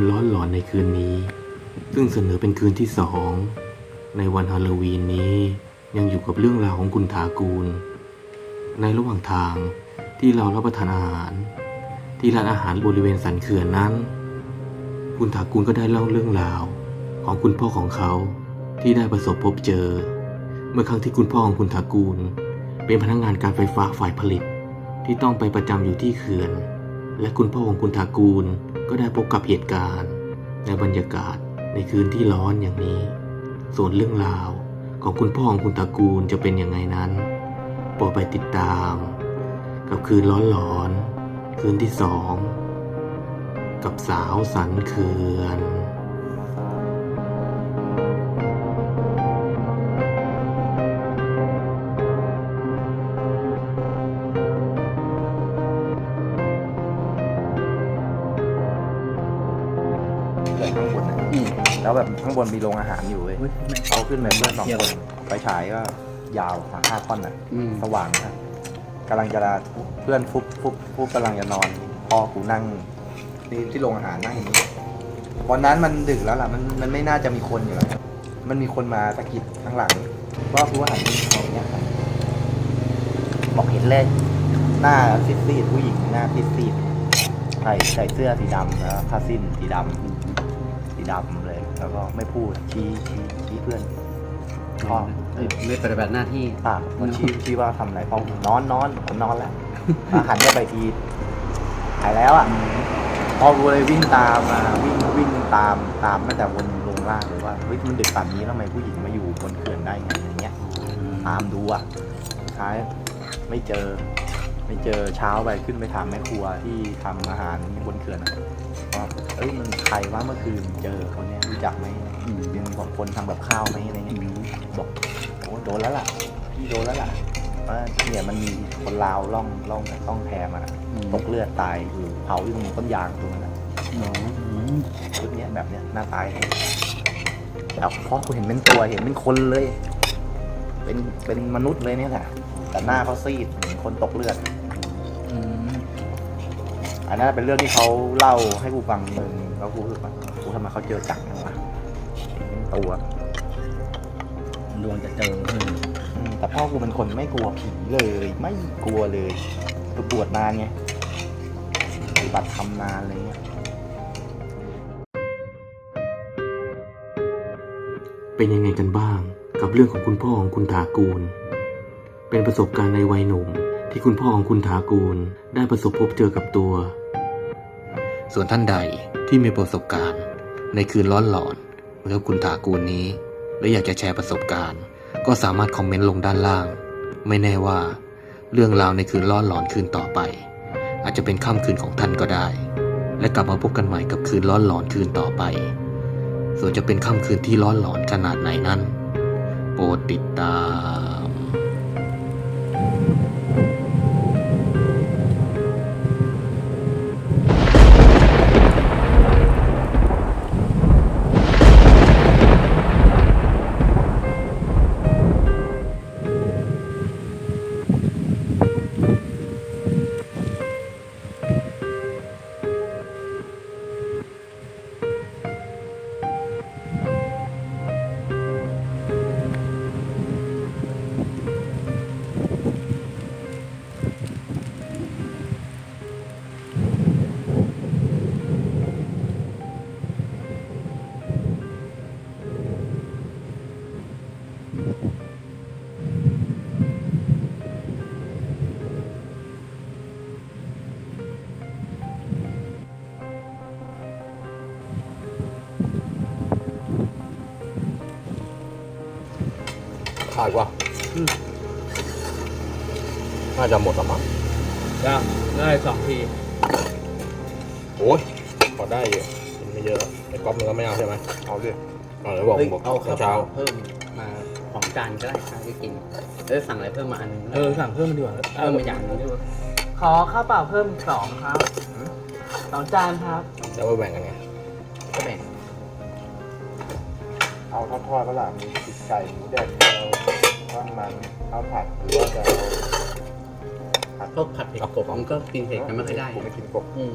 นร้อนหลอนในคืนนี้ ซึ่งเสนอเป็นคืนที่สอง ในวันฮาโลวีนนี้ยังอยู่กับเรื่องราวของคุณถากูล ในระหว่างทางที่เรารับประทานอาหาร ที่ร้านอาหารบริเวณสันเขื่อนนั้น คุณถากูลก็ได้เล่าเรื่องราว ของคุณพ่อของเขาที่ได้ประสบพบเจอ เมื่อครั้งที่คุณพ่อของคุณถากูล เป็นพนักงานการไฟฟ้าฝ่ายผลิตที่ต้องไปประจำอยู่ที่เขื่อน และคุณพ่อของคุณทากูลก็ได้พบกับเหตุการณ์ ในบรรยากาศในคืนที่ร้อนอย่างนี้ ส่วนเรื่องราวของคุณพ่อของคุณตากูลจะเป็นยังไงนั้นโปรดไปติดตาม กับคืนร้อนหลอนๆคืนที่สอง กับสาวสันเขื่อน แล้วแบบข้างบนมีโรงอาหารอยู่เว้ยเฮ้ยแม่ง เอาขึ้นไปเพื่อนสองเที่ยวคนไฟฉายก็ยาวมาห้าท่อนอะอืม สว่างนะกำลังจะเพื่อนฟุบฟุบฟุบกำลังจะนอนพ่อกูนั่งนี่ที่โรงอาหารนั่งอย่างนี้วันนั้นมันดึกแล้วล่ะมันมันไม่น่าจะมีคนอยู่แล้วมันมีคนมาสะกิดข้างหลังว่ากูว่าหันเขาอย่างเงี้ยบอกเห็นเลย หน้าซีดๆผู้หญิงหน้าซีดๆใส่ใส่เสื้อสีดำแล้วผ้าสิ้นสีดำ สีดำเลย แล้วก็ไม่พูดชี้ชี้ชี้เพื่อนพ่อเอ้ยไม่ปฏิบัติหน้าที่อะมันชี้ชี้ว่าทำอะไรพ่อผมนอนนอนผมนอนแล้วแล้วหันไปทีหายแล้วอะพ่อกูเลยวิ่งตามมาวิ่งวิ่งตามตามตั้งแต่บนลงล่างเลยว่าเฮ้ยมันดึกป่านนี้แล้วทำไมผู้หญิงมาอยู่บนเขื่อนได้ไงอย่างเงี้ยตามดูอะสุดท้ายไม่เจอ ไม่เจอเช้าไปขึ้นไปถามแม่ครัวที่ทำอาหารบนเขื่อน ครว่าเมื่อคืนเจอคนเนี้ยรู้จักไหมอืมเป็นของคนทำแบบข้าวไหมอะไรเงี้ยบอกโอ้โดนแล้วล่ะพี่โดนแล้วล่ะว่าเนี่ยมันมีคนลาวล่องล่องล่องแพมาตกเลือดตายอยู่เผาอยู่ตรงต้นยางตรงนั้นนะอ๋ออืมชุดเนี้ยแบบเนี้ยหน้าตายให้แล้วพ่อกูเห็นเป็นตัวเห็นเป็นคนเลย เป็นเป็นมนุษย์เลยเนี่ยแหละแต่หน้าเขาซีดเหมือนคนตกเลือด อืมอันนั้นเป็นเรื่องที่เขาเล่าให้กูฟังหนึ่ง แล้วกูรู้สึกว่ากูทำไมเขาเจอจังจังวะเห็นเป็นตัวดวงจะเจอเอออืมแต่พ่อกูเป็นคนไม่กลัวผีเลย ไม่กลัวเลยกูบวชนานไงปฏิบัติทำนานอะไรเงี้ยเป็นยังไงกันบ้างกับเรื่องของคุณพ่อของคุณถากูล เป็นประสบการณ์ในวัยหนุ่มที่คุณพ่อของคุณถากูล ได้ประสบพบเจอกับตัว ส่วนท่านใดที่มีประสบการณ์ ในคืนร้อนหลอนเมื่อคุณถากูลนี้ และอยากจะแชร์ประสบการณ์ ก็สามารถคอมเมนต์ลงด้านล่าง ไม่แน่ว่า เรื่องราวในคืนร้อนหลอนคืนต่อไป อาจจะเป็นค่ำคืนของท่านก็ได้ และกลับมาพบกันใหม่กับคืนร้อนหลอนคืนต่อไป ส่วนจะเป็นค่ำคืนที่ร้อนหลอนขนาดไหนนั้น โปรดติดตาม ขาดว่ะน่าจะหมดและมั้งยังได้สองทีโอ้ยพอได้อยู่กินไม่เยอะไอ้ก๊อฟมันก็ไม่เอาใช่ไหมเอาดิเอาแล้วบอกเฮ้ยบอกเอาตอข้าวนเปเช้าล่าเพิ่มมาสองจานก็ได้ใครจะกินเออสั่งอะไรเพิ่มมาอันนึงเออสั่งเพิ่มมาดีกว่าเพิ่มมาอย่างนึงด้วยขอข้าวเปล่าเพิ่มสองครับสองจานครับ แล้วไปแบ่งกันไง เอาทอดทอดก็ล่ะมีติดไก่หมูแดดเดียวทอดมันข้าวผัดหรือว่าจะเอาพวกผัดเผ็ดกบผมก็กินเผ็ดกันไม่ค่อยได้ผมไม่กินกบอืม